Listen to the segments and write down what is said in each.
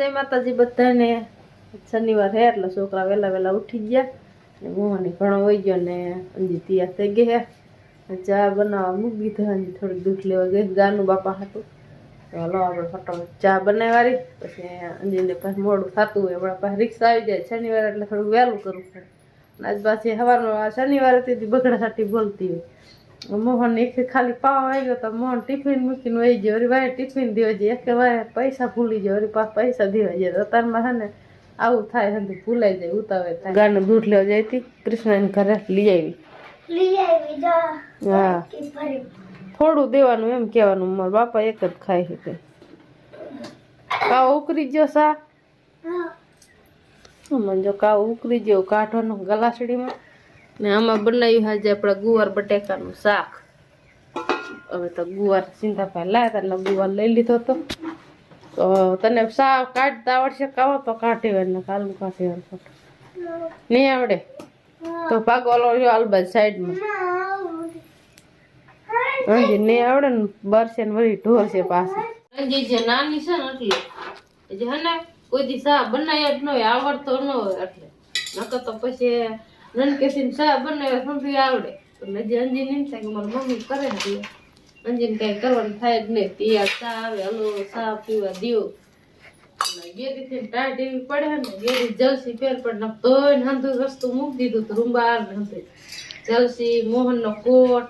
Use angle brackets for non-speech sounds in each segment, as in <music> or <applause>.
જય માતાજી બધાને. શનિવાર હે એટલે છોકરા વહેલા વહેલા ઉઠી ગયા. અને મોહની ઘણો વહી ગયો ને અંજી તૈયાર થઈ ગયા ચા બનાવવા મૂકી દીધા અંજી થોડીક દૂધ લેવા ગઈ ગાનું બાપા હતું હાલો આપણે ફટાફટ ચા બનાવવાની પછી અંજીને પાછું મોડું થતું હોય. હમણાં પાસે રિક્ષા આવી જાય શનિવાર એટલે થોડુંક વહેલું કરવું પડે. આજ પાછી સવારમાં શનિવારે તેથી બગડા સાટી બોલતી હોય. મોહન એક ખાલી પાવા આવી ગયો તો મોહન ટિફિન મૂકીને વહી ગયો. વળી વાય ટિફિન દેવા જઈએ. એક વાય પૈસા ભૂલી જાય વળી પૈસા દેવા જાય તો અત્યારમાં છે ને આવું થાય હંધી ભૂલાઈ જાય ઉતાવે થાય. ગાને દૂધ લેવા જઈ હતી. કૃષ્ણને ઘરે લઈ આવી. હા. થોડું દેવાનું એમ કહેવાનું. મારા બાપા એક જ ખાય છે તે. કાવ ઉકરી ગયો સા? મને જો કાવ ઉકરી ગયો. કાઢવાનો ગલાસડીમાં. ને આમાં બનાવ્યું આજે આપણે ગુવાર બટેકાનું શાક. હવે તો ગુવાર લાયા હતા એટલે ગુવાર લઈ લીધો હતો. તો તને શાક કાઢતા આવડશે કાવો તો કાઢી હોય ને કાલું કાઢી હોય નહીં આવડે? તો ભાગ ઓલો અલબત સાઈડમાં. અંજી નહીં આવડે ને? બરશે ને વળી ઢોર છે પાસે અંજી જે નાની છે ને એટલે. જે હે ને, કોઈ દી શાક બનાવ્યા જ ન હોય, આવડતો ન હોય એટલે. નકર તો પછી નનકેથી શા બને સમજી આવડે. એટલે જે અંજીન નહીં થાય કે મારી મમ્મી કરે ને એટલે અંજીને કઈ કરવાનું થાય જ નહીં. તૈયાર ચા આવે હલો ચા પીવા દ્યો. ગેરીથી ટાઈટ એવી પડે ને ગેરી જલસી ફેર પડે તોય ને હંધું વસ્તુ મૂકી દીધું તો રૂંબાર ને હંધું. જલસી મોહનનો કોટ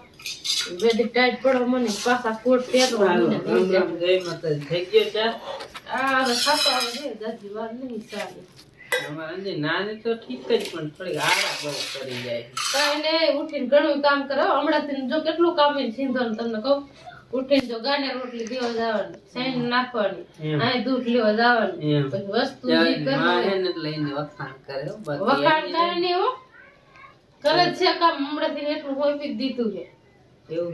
બેડી ટાઈટ પડો મને પાછા કોટ પહેરવા થઈ ગયો ચા? આ ખાતો આવે જાજી વાર નહીં ચાલે. નાની તો ઠીક જ પણ થોડીક આડા બહુ કરી જાય કાંઈ નહીં ઉઠીને ઘણું કામ કરે. હો. હમણાંથી જો કેટલું કામ ને તમને કહું. ઉઠીને જો ગાને રોટલી દેવા જવાની સાઈન નાખવાની એમ. દૂધ લેવા જવાની. પછી વસ્તુ જે કરવાની લઈને વખાણ કરે વખાણ કરે નહીં હો. કરે છે કામ. હમણાંથી એટલું હોઈ દીધું છે.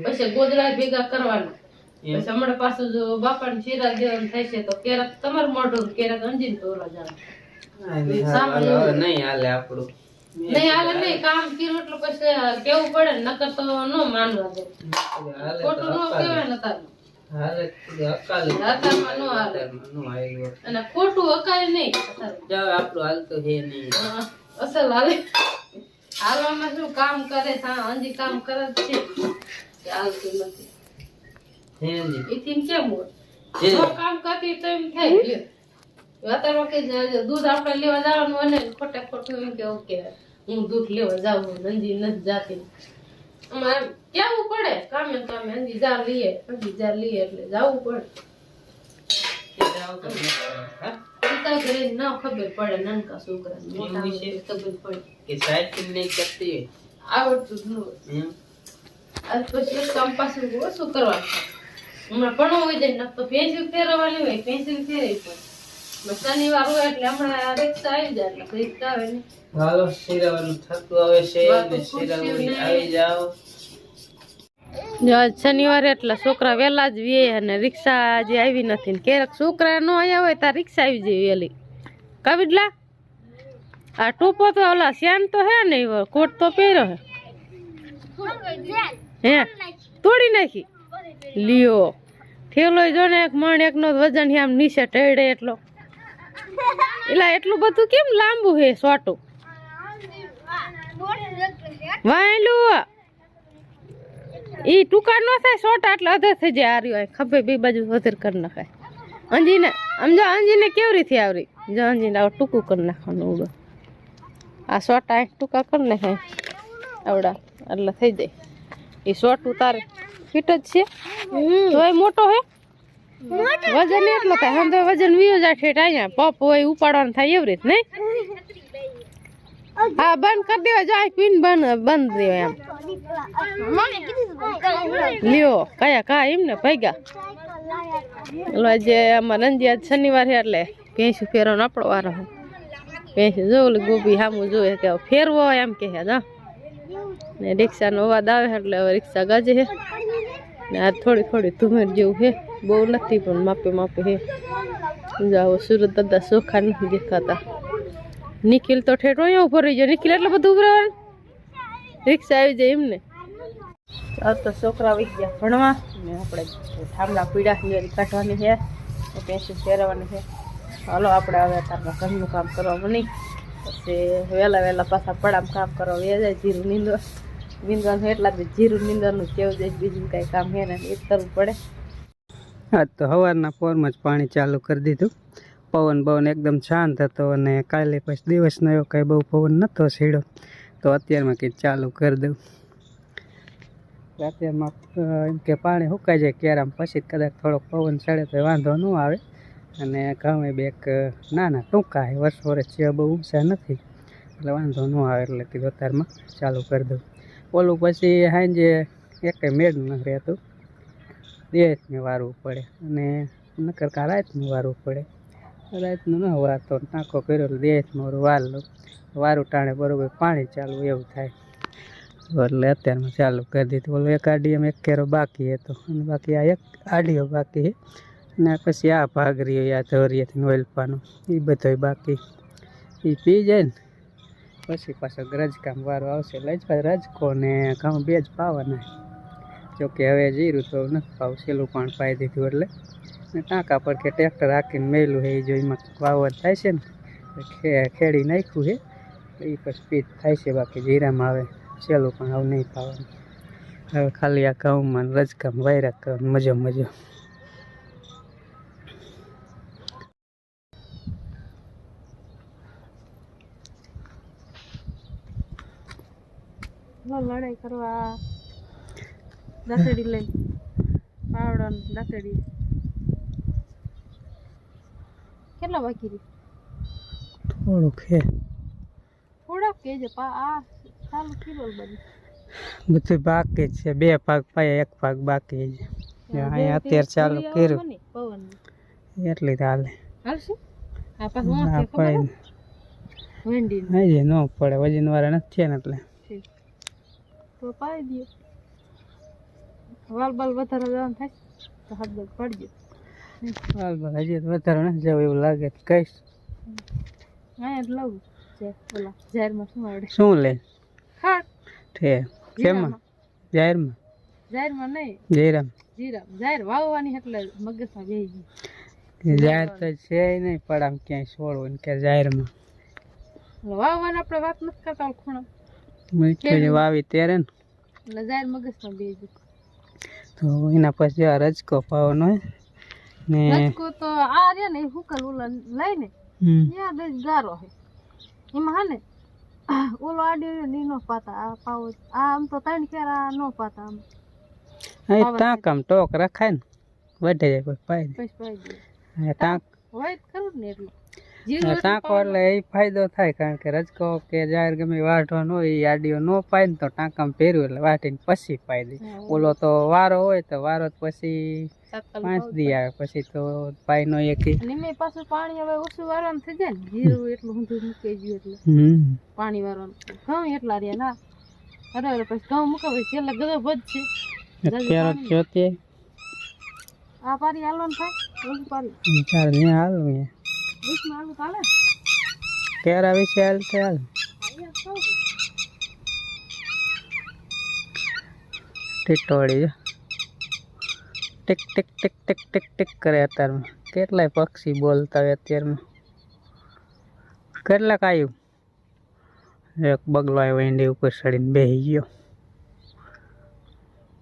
પછી ગોદડા ભેગા કરવાના. પછી હમણાં પાછું જો બાપાને શીરા દેવાનું થાય છે તો ક્યારેક તમારું મોઢું ક્યારેક અંજીન તોરવા જવાનું. નહીં હાલે આપણું. નહીં હાલે નહીં કામ કર્યું એટલે પછી કેવું પડે નકર તો ન માનવા દે. ખોટું ન કહેવાય ખોટું અકાય નહીં આપણું હાલતું હે નહીં. અસલ હાલે. હાલવામાં શું કામ કરે હા, અંજી કામ કરે જ છે. હાલતું નથી. કેમ. કામ કરતી તો એમ થાય. અત્યારમાં કે દૂધ આપણે લેવા જવાનું અને ખોટે ખોટું એમ કેવું કે હું દૂધ લેવા જાઉં નંદી નથી જાતી. અમારે કેવું પડે? કામે કામે જા લઈએ જા લઈએ એટલે જવું પડે. ન ખબર પડે નાનકા છોકરાને મોટા એવું છે? ખબર પડે. કે સાયકલ નહીં કરતી? હોય. આવડતું જ ન આજ પછી કામ પાછું ઓછું કરવાનું. હમણાં ભણવું હોય જાય ને તો પેન્સિલ ફેરવવાની હોય પેન્સિલ ફેરવી પડે શનિવાર હોય એટલે હમણાં રિક્ષા આવી જાય એટલે રિક્ષા આવે ને હાલો શિરાવાનું થતું આવે છે વાતો શિરાવણી આવી જાઓ. શનિવારે એટલે છોકરા વહેલા જ વે અને રિક્ષા જે આવી નથી ને ક્યારેક છોકરા ન આવ્યા હોય ત્યાં રિક્ષા આવી જાય વહેલી કવિડલા આ ટોપો તો ઓલા શ્યાન તો હે ને એવો કોટ તો પહેર્યો હે. હે તોડી નાખી. લ્યો. થેલો જો ને એક મણ એકનો વજન આમ નીચે ટેડે એટલો. એલા એટલું બધું કેમ લાંબુ હે સોટું? વાયલું ઈ ટૂંકા ન થાય સોટા એટલે અધર થઈ જાય આર્યો હોય. ખભે બે બાજુ અધર કરી નાખાય. અંજીને આમ જો અંજીને કેવી રીતે આવરી? જો અંજીને આવું ટૂંકું કરી નાખવાનું ઉડો. આ સોટા એક ટૂંકા કરી નાખાય. આવડા એટલે થઈ જાય. એ સોટું તારે ફિટ જ છે? તોય મોટો હે? વજન એટલો થાય. હમ તો વજન વીયો જાય ઠેઠ અહીંયા પપ હોય ઉપાડવાનું થાય એવી રીત નહીં? હા બંધ કરી દેવા. જાય પીન બંધ બંધ દેવા એમ. લ્યો કયા કા એમ ને ભેગા. ઓલો આજે અમારે રંજી શનિવાર એટલે ભેંસું ફેરવાનો આપણો વારો ભેંસ જો ઓલી ગોપી સામું જોઈએ કે ફેરવો એમ કે જા. ને રિક્ષાનો અવાજ આવે એટલે હવે રિક્ષા ગાજે છે. ને આ થોડી થોડી ધુમેર જેવું છે. બહુ નથી, પણ માપે માપે છે જાઓ, સુરત દાદા ચોખા નથી દેખાતા. નિખિલ તો ઠેઠો અહીંયા ઊભો રહી ગયો. નિખિલ, એટલે બધું ઉભું રિક્ષા આવી જાય એમને. આ તો છોકરા આવી ગયા ભણવા. ને આપણે થાંભલા પીડા કાઢવાની છે. પેન્સિલ ફેરવવાની છે. હાલો, આપણે હવે તારમાં ઘરનું કામ કરવા બની. પછી વહેલા વહેલા પાછા પડામ કામ કરવા વે જાય. જીરું નીંદવા નીંદવાનું એટલા જ જીરું નીંદવાનું કેવું જાય બીજું કાંઈ કામ હે ને એ કરવું પડે. આજ તો સવારના પોરમાં જ પાણી ચાલુ કરી દીધું. પવન બવન એકદમ શાંત હતો અને કાલે પછી દિવસનો એવો કાંઈ બહુ પવન નહોતો સીડો તો અત્યારમાં કંઈક ચાલુ કરી દઉં. અત્યારમાં એમ કે પાણી સુકાઈ જાય ક્યારામ પછી કદાચ થોડોક પવન ચડે તો વાંધો ન આવે. અને ઘઉં બેક નાના ટૂંકા છે, વર્ષ વર્ષ છે બહુ ઊંચા નથી. એટલે વાંધો ન આવે એટલે કીધું અત્યારમાં ચાલુ કરી દઉં. ઓલું પછી સાંજે એકે મેળ ન રહેતું. દિવસને વારવું પડે અને નકર કા રાતનું વારવું પડે. રાતનું ન વારતો ટાંકો કર્યો એટલે વારલો. વાર વારું ટાણે બરોબર પાણી ચાલુ એવું થાય. એટલે અત્યારમાં ચાલુ કરી દીધું. ઓલું એક આડીએમ એક કેરો બાકી હતો. અને બાકી આ એક આડીઓ બાકી અને પછી આ ભાગ રહ્યો આ ધોરિયાથી ઓલપાનો. એ બધોય બાકી. એ પી જાય ને, પછી પાછો રજકામ વારો આવશે. લઈ જ રજકો ને ઘઉં બે જ પાવાના જોકે હવે જીરું તો નથી પાવ સેલું પણ પાઈ દીધું એટલે. ને ટાંકા પર કે ટ્રેક્ટર હાકીને મેલું છે એ જો એમાં વાવર થાય છે ને ખેડી નાખ્યું છે એ પર સ્પીડ થાય છે બાકી જીરામાં આવે સેલું પણ હવે નહીં પાવાનું. હવે ખાલી આ ઘઉંમાં રજકામ વાયરા કરવાનું મજો મજો. લડાઈ કરવા. દાંતડી લઈ. પાવડા દાંતડી. કેટલા બાકી રહી? થોડુંક છે. થોડાક કેજે પા આ ચાલુ કિલો બની. બધું બાકી છે. બે પાક પાયા એક પાક બાકી છે. અહીંયા અત્યારે ચાલુ કર્યું. એટલી હાલે. હાલશે? ન પડે વજન વાળા નથી ને એટલે. તો પાઈ દો વાલ બાલ વધારે જવાનું થાય તો હાથ બાદ પડજો. હાલ બસ હજી તો વધારે જવું એવું લાગે તો કહીશ અહીંયા એટલે લઉં છે ઓલા જાહેરમાં શું આવડે. શું લે? હા ઠે જાહેરમાં? જાહેરમાં નહીં. જયરામ જીરા જાહેર વાવવાની એટલે મગજમાં બેસી ગઈ જાહેર તો છે નહીં પડામ ક્યાંય છોડવું ને કે જાહેરમાં. વાવવાની આપણે વાત નથી કરતા ખૂણા. વાવી ત્યારે ને. એટલે જાહેર મગજમાં ગઈ તો એના પછી આ રજકો પાવાનો ને રજકો તો આ રે ને હુકલ ઓલા લઈને. ત્યાં દઈ ગારો હે. એમાં હા ને ઓલો આડ્યો ની નો પાતા આ પાવો આ આમ તો ત્રણ કેરા નો પાતા આમ. અહીં ટાંકામ ટોક રખાય ને વધે જાય પછી પાઈ દે. પાઈ દે ટાંક હોય ખરું ને એટલું ટાંકો એટલે એ ફાયદો થાય કારણ કે રજકો કે જાહેર ગમે વાઢો વાઢવાનો હોય એ આડીઓ ન પાય ને તો ટાંકામાં પહેર્યું એટલે વાટીને પછી પાઈ દે. ઓલો તો વારો હોય તો વારો પછી પાંચ દી આવે પછી તો પાઈ નો એક અને પાછું પાણી હવે ઓછું વારવાનું થઈ જાય ને જીરું એટલું ઊંધું મૂકી ગયું એટલે. હમ. પાણી વારવાનું. ઘઉં એટલા રહ્યા ના. અરે અરે પછી ઘઉં મૂકો પછી એટલે ગયો ભજ છે. અત્યારે જોતે આ પારી હાલવાનું થાય? ઓલું પારી. ચાલ ને હાલ હાલવું ચાલે વિશે હાલ તો હાલ? ટીટોળી ટીક ટીક ટીક ટીક ટીક ટીક કરે અત્યારમાં. કેટલાય પક્ષી બોલતા હોય અત્યારમાં? કેટલાક આવ્યું એક બગલો આવ્યો ઈંડી ઉપર ચડીને બેસી ગયો.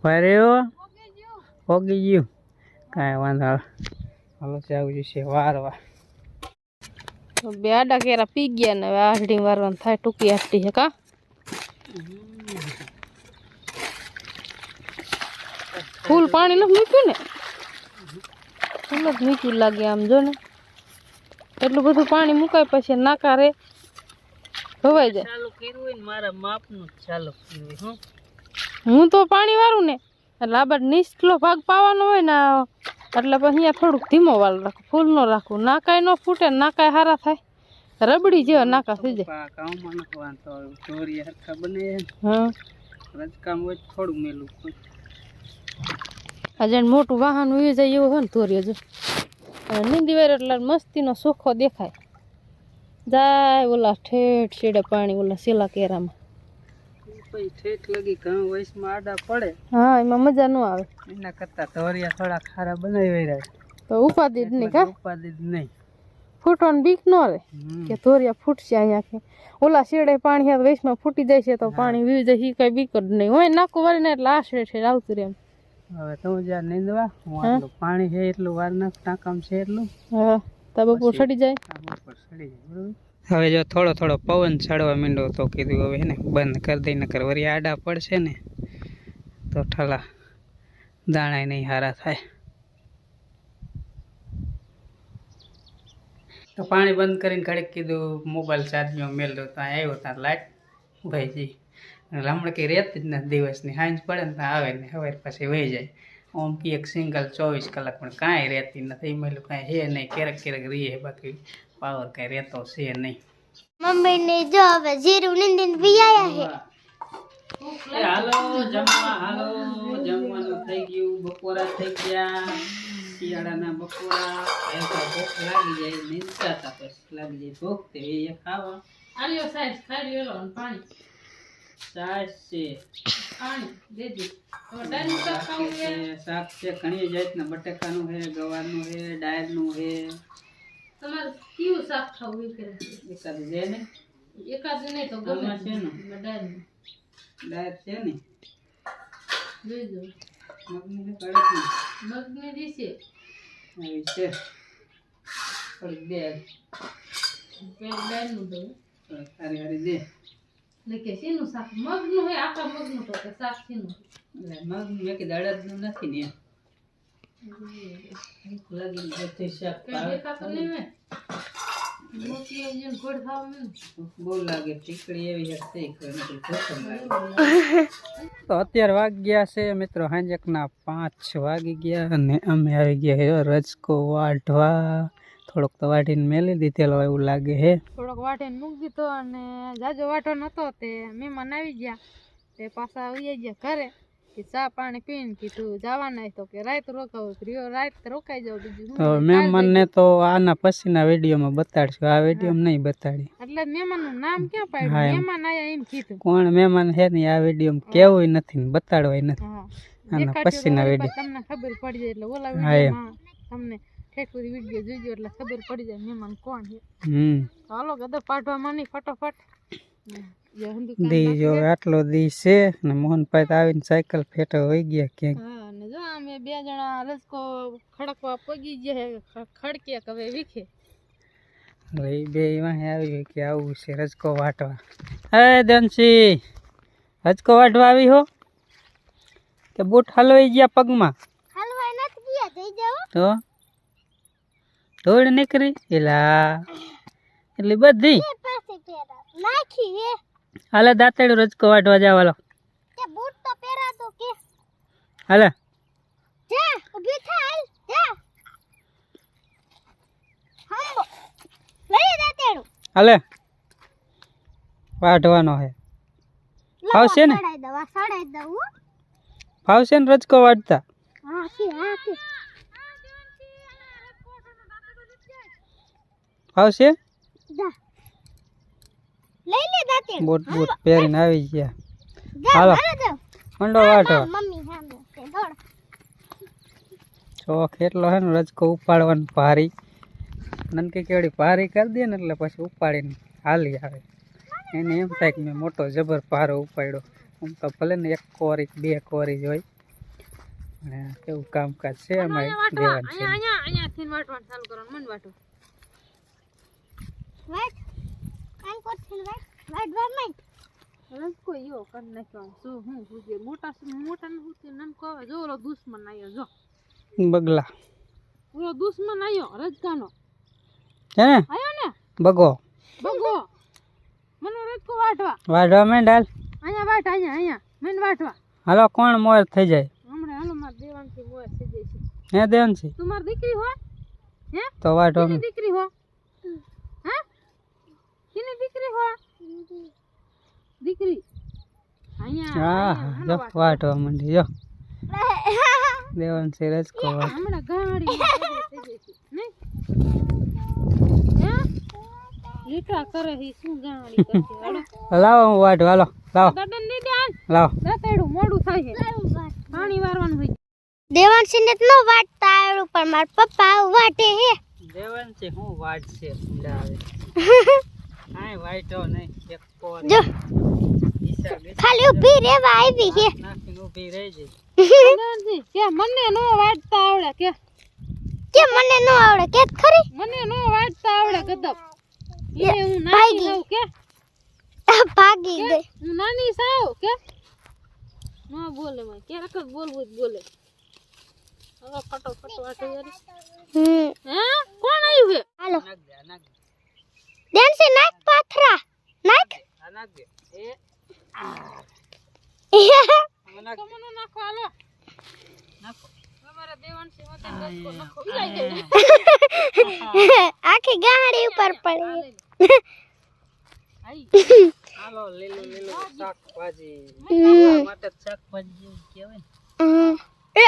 ભર્યો ઓગી ગયું. કાંઈ વાંધો. હાલો જાવું છે વાર તો બે આડા કેરા પી ગયા ને હવે આહડી વારવાનું થાય ટૂંકી આટલી છે કા? ફૂલ પાણી નથી મૂક્યું ને? ફૂલ જ મૂક્યું લાગે આમ જો ને. એટલું બધું પાણી મુકાય પછી નાકા રે ધોવાઈ જાય. ચાલુ કર્યું હોય ને મારા માપનું ચાલુ કર્યું હં. તો પાણી વારું ને એટલે આ નીચલો ભાગ પાવાનો હોય ને એટલે પછી અહીંયા થોડુંક ધીમો વાળ રાખું ફૂલ ન રાખું નાકાય ન ફૂટે ના નાકાય હારા થાય. રબડી જેવા નાકા થઈ જાય. થોડું મેલું હોય. મોટું વાહન ઉઈ જાય એવું હોય ને તોરીએ જો નીંદીવાર નીંદી વાર એટલે મસ્તીનો સોખો દેખાય. જાય ઓલા ઠેઠ છેડે પાણી ઓલા સેલા કેરામાં. પછી ઠેઠ લગી ઘણું વયસમાં આડા પડે. હા એમાં મજા ન આવે. એના કરતા ધોરિયા થોડા ખારા બનાવી રહ્યા તો ઉપાદી જ નહીં કા? ઉપાદી જ નહીં. ફૂટવાનું બીક ન રહે. કે ધોરિયા ફૂટશે અહીંયાથી. ઓલા શેડે પાણી હાથ વેસમાં ફૂટી જાય છે તો પાણી વીવી જાય એ કઈ બીક જ નહીં. હોય નાખું વાળીને એટલે આ શેડ છે આવતું રહે એમ. હવે તું જ્યાં નીંદવા. હું આટલું પાણી છે એટલું વાર નાખ ટાંકામ છે એટલું. હા તો બપોર સડી જાય. બપોર સડી જાય બરોબર? હવે જો થોડો થોડો પવન ચડવા માંડ્યો તો કીધું હવે ને બંધ કરી દઈ, નકર વરી આડા પડશે ને તો ઠલા દાણા નહીં હારા થાય. તો પાણી બંધ કરીને ઘડીક કીધું, મોબાઈલ ચાર્જમાં મેલ દો. ત્યાં આવ્યો ત્યાં લાઈટ, ભાઈજી. કંઈ રહેતી જ નથી દિવસની સાંજ પડે ને આવે ને હવે પછી વહી જાય. ઓમ કે એક સિંગલ ચોવીસ કલાક, પણ કાંઈ રહેતી નથી. મેલું કાંઈ હે નહીં, ક્યારેક ક્યારેક રહીએ બાકી. પાવર કઈ રહેતો છે નહીં. મમ્મી ને જો હવે જીરું નીંદીને વિયાયા હે એ હાલો જમવા હાલો જમવાનું થઈ ગયું બપોરા થઈ ગયા. શિયાળાના બપોરા એ તો ભૂખ લાગી જાય નીંદતા તા પછી લાગી જાય ભૂખ તે એ ખાવા. આલ્યો સાહેબ ખાઈ લ્યો અને પાણી. છે. પાણી દેજો તો ડાયનું શાક ખાવું છે. છે, શાક છે ઘણી જાતના બટેકાનું છે ગવારનું છે ડાયરનું છે. તમારે કયું શાક ખાવું એ કરે એકાદ છે ને? એકાદ નહીં તો ગમે. છે ને? ડાયનું ડાયર. છે ને? જોઈજો મગની છે મગની દીશે. આવી છે. થોડીક દે પેલું ડાયનું દઉં હારી હારી દે. એટલે કે શીનું શાક? મગનું હોય આખા મગનું તો કે શાક શીનું? એટલે મગ મેં કીધું અડદનું નથી ને તો અત્યારે વાગ્યા છે મિત્રો, સાંજકના પાંચ વાગી ગયા અને અમે આવી ગયા હે રજકો વાઢવા. થોડોક તો વાટીને મેલી દીધેલો એવું લાગે હે. થોડોક વાટીને મૂકી દીધો અને જાજો વાટો નતો તે મહેમાન આવી ગયા. તે પાછા આવી ગયા ઘરે. કે ચા પાણી પીને કીધું જવાના તો કે રાત રોકાવું પ્રિયો રાત રોકાઈ જાવ બીજું તો હોય? મહેમાનને તો આના પછીના વિડીયોમાં બતાડશું. આ વિડીયોમાં નહીં બતાડી એટલે મહેમાનનું નામ ક્યાં પાડ્યું? મહેમાન આયા એમ કીધું. કોણ મહેમાન છે ને આ વિડીયોમાં કેવું નથી ને બતાડવાય નથી. આના પછીના વીડિયો. તમને ખબર પડી જાય એટલે ઓલા. વિડીયોમાં તમને ઠેઠ વીડિયો જોઈજો એટલે ખબર પડી જાય મહેમાન કોણ છે. હમ. ચાલો હાલો ગદર પાડવા માની ફટોફટ. દી જો આટલો દી છે ને મોહનભાઈ તો આવીને સાયકલ ફેટો હોય ગયા ક્યાંક. હા ને જો અમે બે જણા રસકો ખડકવા પગી ગયા ખડકે કે હવે વીખે. હવે એ બે એમાં આવી ગઈ કે આવું છે રજકો વાટવા. હે દનસી રજકો વાટવા આવી હો. કે બૂટ હલવાઈ ગયા પગમાં. હલવાઈ નથી ગયા જઈ જાવ તો? ધોળ નીકળી. એલા એટલી બધી. નાખી હે. હાલે દાંતેડું રજકો વાટવા જાવ હાલો. તે બૂટ તો પહેરા તો કે. હાલે. જા ઊભી થા હાલ જા. હંબો લઈ દાતેડું. હાલે. વાટવાનો હે. ફાવશે ને? સડાઈ દવા સડાઈ દઉં ફાવશે ને રજકો વાટતા હા કે હા કે. ફાવશે? જા. લઈ લે દાતે બૂટ બૂટ પહેરીને આવી ગયા. હાલો. હાલો મંડો વાટો. મમ્મી સામે છે દોડ. શોખ એટલો હે ને રજકો ઉપાડવાનું ભારી. નનકી કેવડી ભારી કરી દે ને એટલે પછી ઉપાડીને હાલી આવે. એને એમ થાય કે મેં મોટો જબર ભારો ઉપાડ્યો. આમ તો ભલે ને એક કોરી બે કોરી જ હોય. અને કેવું કામકાજ છે અમારે દેવાનું છે. અહીંયા અહીંયા અહીંયાથી વાટવાનું ચાલુ કરવાનું મન વાટો. વાટ. કાઈ વાટ વાટ વાર નહીં રસકો યો કર નાખ્યો શું હું પૂછે મોટા મોટા ને હું નનકો આવે જો ઓલો દુશ્મન આવ્યો જો. બગલા. ઓલો દુશ્મન આવ્યો રજકાનો. હે? ને આવ્યો ને? બગો. બગો. મને રજકો વાટવા વાઢવા માંડ ડાલ. અહીંયા વાટ અહીંયા અહીંયા. મેન વાટવા હાલો કોણ મોર થઈ જાય? હમણાં હાલો માર દેવાનથી મોર થઈ જાય છે. હે દેવન છે તું માર દીકરી હો? હે? તો વાટો કેની દીકરી હે? કેની દીકરી હો દીકરી. અહીંયા વાટ. વાઢવા માંડી જો. દેવન છે રજકો વાઢ હમણાં ગાડી લીટા કરે હી શું ગાડી કરતી <laughs> લાવો હું વાઢવા હાલો લાવો. દાદા ને દે લાવો. દાતેડું મોડું થાય છે. પાણી વારવાનું હોય. દેવાંશીને તો ન વાટતા પણ મારા પપ્પા વાટે હે. દેવાન છે હું વાટ છે આવે. <laughs> કાંઈ વાઈટો નહીં. એક પોર જો. ખાલી ઊભી રહેવા આવી છે. નાખીને ઊભી રહી જાય કે મને નો વાટતા આવડે કે? કે મને નો આવડે કે ખરી? મને નો વાટતા આવડે ગદપ એ હું. નાની હોઉં કે? ભાગી કે? ગઈ હું નાની સાવ કે? નો બોલે માં ક્યારેક બોલવું જ બોલે. હવે ફટો વાટો યાર હમ હે કોણ આવ્યું છે હાલો નાખ દે આ નાખ દે ડેન્સી નાખ પાથરા નાખ આ નાખ દે એ આમાં નાખ દે. તમને નાખો હાલો નાખો તમારા દેવાંશી હોતે આ નાખો નાખો આખી ગાડી ઉપર પડી આઈ હાલો લીલું લીલું શાકભાજી હમ. માટે જ શાકભાજી જેવું કહેવાય ને હમ. એ,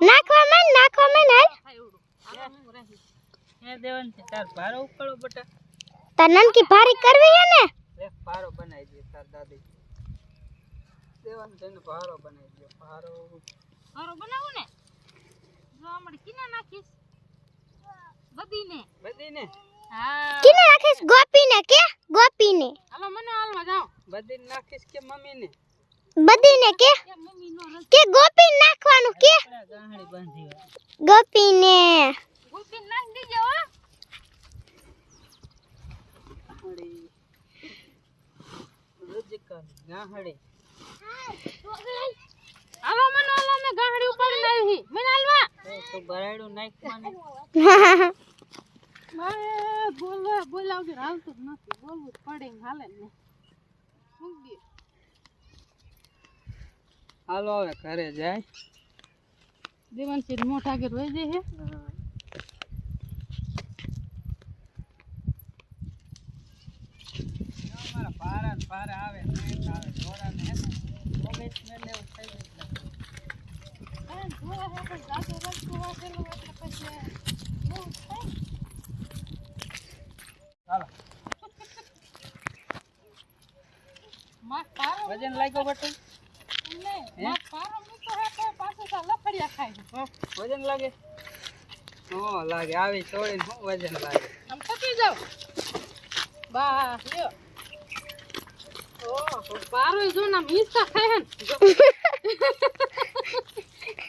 નાખવા માંડ નાખવા માંડ હાલ થાય એવડું હાલો હું રહી એ દેવાન છે તાર ભારો ઉપાડો બટા તાર નનકી ભારી કરવી હે ને? એક ભારો બનાવી દે તાર દાદી. દેવાન છે ભારો બનાવી દે. ભારો. ભારો બનાવું ને. જો આમડી કિને નાખીશ. બધીને બધીને હા. કિને નાખીશ? ગોપીને કે? ગોપીને. હાલો મને હાલમાં જાઓ. બધીને નાખીશ કે મમ્મી ને બધીને કે કે? રસ નાખવાનું કે ગોપીને. ગોપી નાખી દીજો હો. ગાહડી. રુજિકા ગાહડી. હાલો મને હાલો મેં ગાંહડી ઉપાડીને આવી મને હાલવા તો બરાડું નાખવાનું. મારે બોલવા બોલ્યા હાલતું જ નથી. બોલવું પડે હાલે ને. મૂકી હાલો હવે ઘરે જાય. મોટા કે રોઈ જાય હે અમારા પારા ને પારા આવે ને આવે ઢોરા ને હે ને થઈ પછી પારો વજન લાગ્યો બટન? વજન લાગે? લાગે. આવી હું વજન લાગે? આમ થકી જાવ બા લ્યો. ઓ પારો જો ના મીસા ખાય હે. <laughs>